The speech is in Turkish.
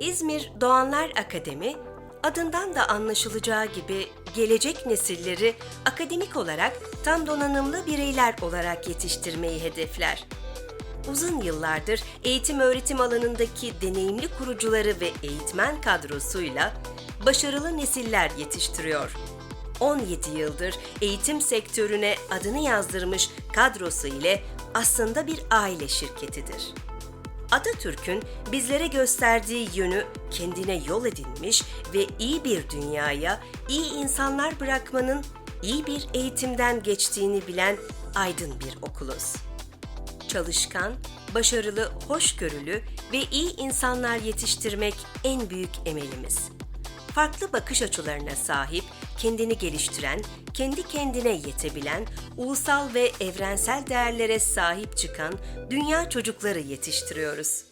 İzmir Doğanlar Akademi, adından da anlaşılacağı gibi gelecek nesilleri akademik olarak tam donanımlı bireyler olarak yetiştirmeyi hedefler. Uzun yıllardır eğitim öğretim alanındaki deneyimli kurucuları ve eğitmen kadrosuyla başarılı nesiller yetiştiriyor. 17 yıldır eğitim sektörüne adını yazdırmış kadrosu ile aslında bir aile şirketidir. Atatürk'ün bizlere gösterdiği yönü kendine yol edinmiş ve iyi bir dünyaya iyi insanlar bırakmanın iyi bir eğitimden geçtiğini bilen aydın bir okuluz. Çalışkan, başarılı, hoşgörülü ve iyi insanlar yetiştirmek en büyük emelimiz. Farklı bakış açılarına sahip, kendini geliştiren, kendi kendine yetebilen, ulusal ve evrensel değerlere sahip çıkan dünya çocukları yetiştiriyoruz.